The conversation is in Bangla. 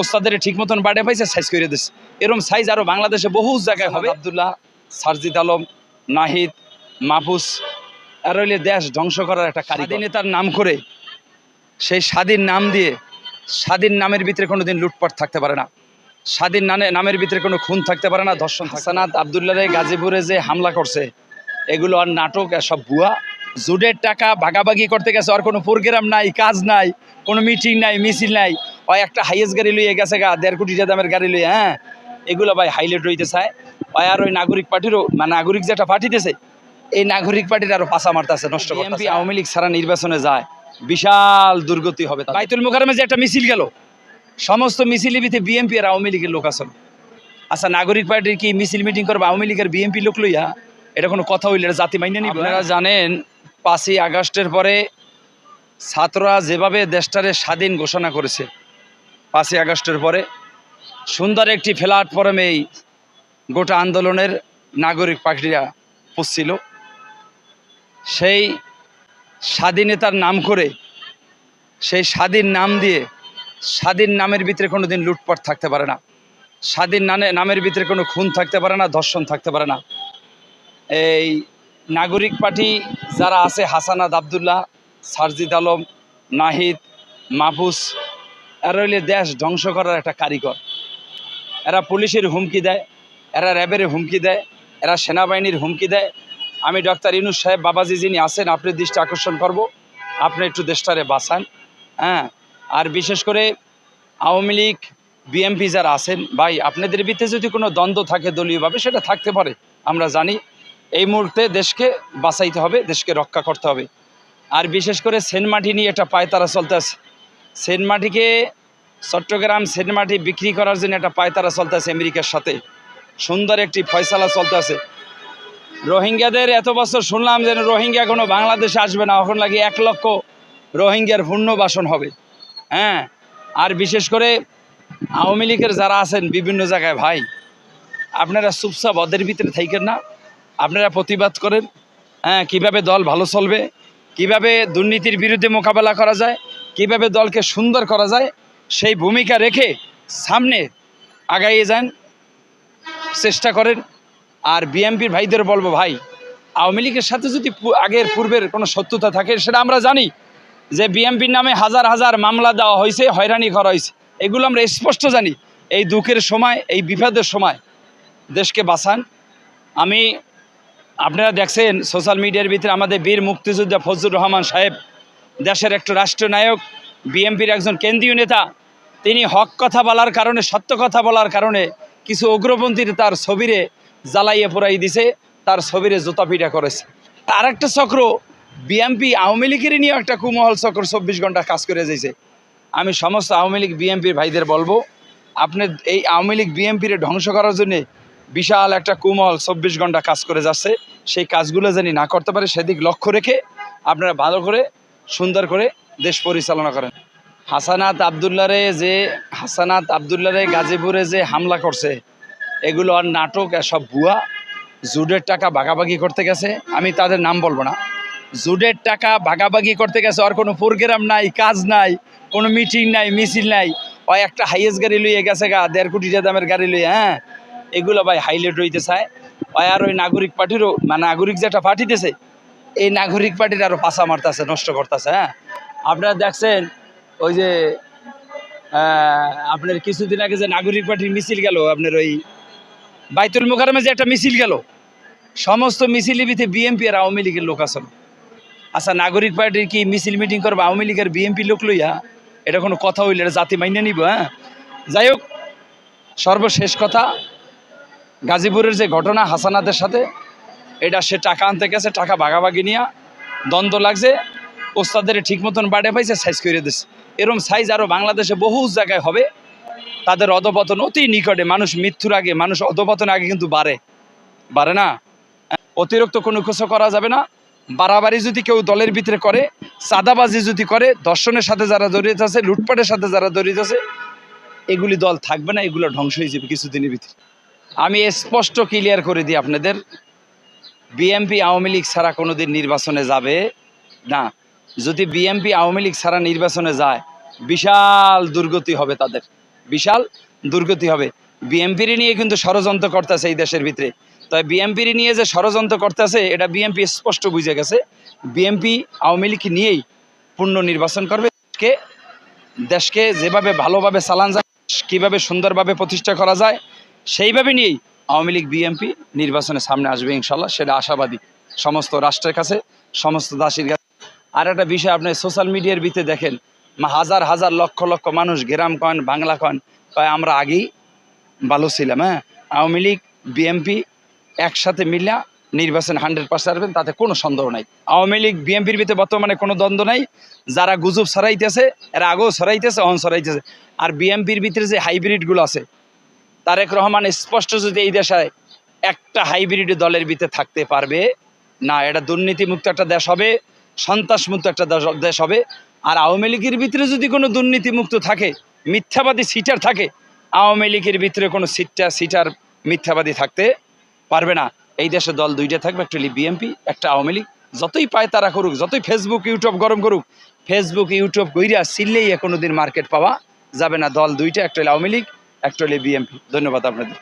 ওস্তাদের ঠিক মতন বাড়ে পাইছে সাইজ করে দিচ্ছে এরকম সাইজ আরও বাংলাদেশে বহু জায়গায় হবে। আবদুল্লাহ সারজিদ আলম নাহিদ মাহফুজ আর হইলে দেশ ধ্বংস করার একটা স্বাধীনতার নাম করে সেই স্বাধীন নাম দিয়ে স্বাধীন নামের ভিতরে কোনো দিন লুটপাট থাকতে পারে না। স্বাধীন নামে নামের ভিতরে কোনো খুন থাকতে পারে না ধর্ষণ হাসানাত আবদুল্লাহ গাজীপুরে যে হামলা করছে এগুলো আর নাটক সব ভুয়া। জুডের টাকা ভাগাভাগি করতে গেছে আর কোনো প্রোগ্রাম নাই কাজ নাই কোনো মিটিং নাই মিছিল নাই। ওই একটা হাইয়েস্ট গাড়ি লইয়ে গেছে গা দেড় কোটি টাকা দামের গাড়ি লইয়ে হ্যাঁ? এগুলো ভাই হাইলাইট হইতে চায় ওই আর ওই নাগরিক পার্টিরও মানে নাগরিক যেটা পাঠিয়েছে এই নাগরিক পার্টির আরও পাশা মারতেছে নষ্ট এমপি আওয়ামী লীগ ছাড়া নির্বাচনে যায় বিশাল দুর্গতি হবে বাইতুল মুখারমে যে একটা মিছিল গেল সমস্ত মিছিলের ভিতরে বিএনপি আর আওয়ামী লীগের লোক আছে। আচ্ছা নাগরিক পার্টির কি মিছিল মিটিং করবে? আওয়ামী লীগের বিএনপি লোক লইয়া এটা কোনো কথা হইলে জাতি মাইনে নিব? আপনারা জানেন পাঁচই আগস্টের পরে ছাত্ররা যেভাবে দেশটারে স্বাধীন ঘোষণা করেছে, পাঁচই আগস্টের পরে, সুন্দর একটি প্ল্যাটফর্মে এই গোটা আন্দোলনের নাগরিক পার্টিরা পুষছিল। সেই স্বাধীনতার নাম করে, সেই স্বাধীন নাম দিয়ে, স্বাধীন নামের ভিতরে কোনো দিন লুটপাট থাকতে পারে না। স্বাধীন নামে, নামের ভিতরে কোনো খুন থাকতে পারে না, ধর্ষণ থাকতে পারে না। এই নাগরিক পার্টি যারা আছে হাসানাদ আবদুল্লাহ, সারজিদ আলম, নাহিদ, মাহফুজ, এরা হইলে দেশ ধ্বংস করার একটা কারিগর। এরা পুলিশের হুমকি দেয়, এরা র্যাবের হুমকি দেয়, এরা সেনাবাহিনীর হুমকি দেয়। আমি ডক্টর ইনুস সাহেব বাবাজি যিনি আছেন আপনি দৃষ্টি আকর্ষণ করব। আপনি একটু দেশটারে বাঁচান হ্যাঁ? আর বিশেষ করে আওয়ামী লীগ বিএমপি যারা আছেন, ভাই, আপনাদের ভিতরে যদি কোনো দ্বন্দ্ব থাকে দলীয়ভাবে, সেটা থাকতে পারে, আমরা জানি। এই মুহূর্তে দেশকে বাঁচাইতে হবে, দেশকে রক্ষা করতে হবে। আর বিশেষ করে সেনমাটি নিয়ে একটা পায়তারা চলতে আছে সেনমাটিকে চট্টগ্রাম সেনমাটি বিক্রি করার জন্য একটা পায়তারা চলতে আছে আমেরিকার সাথে। সুন্দর একটি ফয়সালা চলতে আছে রোহিঙ্গাদের এত বছর শুনলাম যে রোহিঙ্গা কোনো বাংলাদেশে আসবে না, এখন লাগে এক লক্ষ রোহিঙ্গার পুনর্বাসন হবে। হ্যাঁ আর বিশেষ করে আওয়ামী লীগের যারা আছেন বিভিন্ন জায়গায়, ভাই, আপনারা চুপচাপ ওদের ভিতরে থাকেন না। আপনারা প্রতিবাদ করেন হ্যাঁ কীভাবে দল ভালো চলবে, কীভাবে দুর্নীতির বিরুদ্ধে মোকাবেলা করা যায়, কীভাবে দলকে সুন্দর করা যায়, সেই ভূমিকা রেখে সামনে আগাইয়ে যান, চেষ্টা করেন। আর বিএমপির ভাইদের বলব, ভাই, আওয়ামী লীগের সাথে যদি আগের পূর্বের কোনো সত্যতা থাকে, সেটা আমরা জানি যে বিএমপির নামে হাজার হাজার মামলা দেওয়া হয়েছে, হয়রানি করা হয়েছে। এগুলো আমরা স্পষ্ট জানি। এই দুঃখের সময়, এই বিপদের সময় দেশকে বাঁচান। আমি আপনারা দেখছেন সোশ্যাল মিডিয়ার ভিতরে আমাদের বীর মুক্তিযোদ্ধা ফজলুর রহমান সাহেব, দেশের একটু রাষ্ট্রনায়ক বিএমপির একজন কেন্দ্রীয় নেতা। তিনি হক কথা বলার কারণে, সত্য কথা বলার কারণে কিছু উগ্রপন্থীর তার ছবিরে জ্বালাইয়ে পোড়াই দিছে, তার ছবিরে জুতাপিটা করেছে। আর একটা চক্র বিএমপি আওয়ামী লীগের নিয়ে একটা কুমহল চক্র চব্বিশ ঘণ্টা কাজ করে যাইছে। আমি সমস্ত আওয়ামী লীগ বিএমপির ভাইদের বলব, আপনি এই আওয়ামী লীগ বিএমপির ধ্বংস করার জন্য বিশাল একটা কুমল চব্বিশ ঘণ্টা কাজ করে যাচ্ছে। সেই কাজগুলো জানি না করতে পারে, সেদিক লক্ষ্য রেখে আপনারা ভালো করে, সুন্দর করে দেশ পরিচালনা করেন। হাসানাত আবদুল্লারে যে, হাসানাত আবদুল্লারে গাজীপুরে যে হামলা করছে, এগুলো আর নাটক সব ভুয়া। জুডের টাকা ভাগাভাগি করতে গেছে, আমি তাদের নাম বলব না। জুডের টাকা ভাগাভাগি করতে গেছে, আর কোনো প্রোগ্রাম নাই, কাজ নাই, কোনো মিটিং নাই, মিছিল নাই। ও একটা হাইয়েস্ট গাড়ি লইয়ে গেছে গা, দেড় কোটি টাকা দামের গাড়ি লইয়ে হ্যাঁ? এগুলো ভাই হাইলাইট হইতে চায় ওই আর ওই নাগরিক পার্টিরও মানে নাগরিক যেটা পাঠিয়েছে এই নাগরিক পার্টির আরও পাশা মারতেছে, নষ্ট করতেছে হ্যাঁ? আপনারা দেখছেন, ওই যে আপনার কিছুদিন আগে যে নাগরিক পার্টির মিছিল গেল, আপনার ওই বাইতুল মুখারমে যে একটা মিছিল গেল, সমস্ত মিছিলের ভিতরে বিএনপি আর আওয়ামী লীগের লোক আছে আচ্ছা নাগরিক পার্টির কি মিছিল মিটিং করবে, আওয়ামী লীগের বিএনপি লোক লইয়া? এটা কোনো কথা হইলে এটা জাতি মাইনে নিব হ্যাঁ? যাই হোক, সর্বশেষ কথা গাজীপুরের যে ঘটনা হাসানাদের সাথে, এটা সে টাকা আনতে গেছে, টাকা ভাগাভাগি নিয়ে দ্বন্দ্ব লাগছে, ওস্তাদের ঠিক মতন বাড়ে পাইছে সাইজ করে দিচ্ছে এরম সাইজ আরও বাংলাদেশে বহু জায়গায় হবে, তাদের অধপতন অতি নিকটে, মানুষ মৃত্যুর আগে, মানুষ অধপতন আগে কিন্তু বাড়ে। বাড়ে না? অতিরিক্ত কোনো কিছু করা যাবে না। বাড়াবাড়ি যদি কেউ দলের ভিতরে করে, চাঁদাবাজি যদি করে, দর্শনের সাথে যারা জড়িত আছে, লুটপাটের সাথে যারা জড়িত আছে, এগুলি দল থাকবে না, এগুলো ধ্বংস হয়ে যাবে কিছুদিনের ভিতরে। আমি স্পষ্ট ক্লিয়ার করে দিই আপনাদের। বিএমপি আওয়ামী লীগ ছাড়া কোনোদিন নির্বাচনে যাবে না। যদি বিএমপি আওয়ামী লীগ ছাড়া নির্বাচনে যায়, বিশাল দুর্গতি হবে তাদের। বিশাল দুর্গতি হবে। বিএমপির নিয়ে কিন্তু ষড়যন্ত্র করতেছে এই দেশের ভিতরে। তবে বিএমপির নিয়ে যে ষড়যন্ত্র করতেছে এটা বিএমপি স্পষ্ট বুঝে গেছে। বিএমপি আওয়ামী লীগ নিয়েই পূর্ণ নির্বাচন করবে। কে দেশকে যেভাবে ভালোভাবে চালান যায় কীভাবে সুন্দরভাবে প্রতিষ্ঠা করা যায় সেইভাবে নিয়েই আওয়ামী লীগ বিএমপি নির্বাচনের সামনে আসবে ইনশাল্লাহ। সেটা আশাবাদী সমস্ত রাষ্ট্রের কাছে, সমস্ত দাসীর কাছে। আর একটা বিষয়, আপনি সোশ্যাল মিডিয়ার ভিতরে দেখেন, হাজার হাজার, লক্ষ লক্ষ মানুষ গ্রাম কন বাংলা কন কয় আমরা আগেই ভালো ছিলাম হ্যাঁ? আওয়ামী লীগ বিএমপি একসাথে মিলিয়া নির্বাচন হান্ড্রেড পার্সেন্ট আসবেন, তাতে কোনো সন্দেহ নাই। আওয়ামী লীগ, বিএনপির ভিতরে বর্তমানে কোনো দ্বন্দ্ব নাই। যারা গুজব সরাইতেছে এরা আগেও সরাইতেছে অন সরাইতেছে আর বিএনপির ভিতরে যে হাইব্রিডগুলো আছে তারেক রহমান স্পষ্ট যদি এই দেশে একটা হাইব্রিড দলের ভিতরে থাকতে পারবে, না, এটা দুর্নীতিমুক্ত একটা দেশ হবে, সন্ত্রাসমুক্ত একটা দেশ- হবে আর আওয়ামী লীগের ভিতরে যদি কোনো দুর্নীতিমুক্ত থাকে, মিথ্যাবাদী সিটার থাকে, আওয়ামী লীগের ভিতরে কোনো সিটটা, সিটার মিথ্যাবাদী থাকতে পারবে না। এই দেশে দল দুইটা থাকবে, একটা বিএমপি একটা আওয়ামী লীগ। যতই পায় তারা করুক, যতই ফেসবুক ইউটিউব গরম করুক ফেসবুক ইউটিউব কইরা সিললেই কোনো দিন মার্কেট পাওয়া যাবে না। দল দুইটা, একটা আওয়ামী লীগ হলো বিএমপি ধন্যবাদ আপনাদের।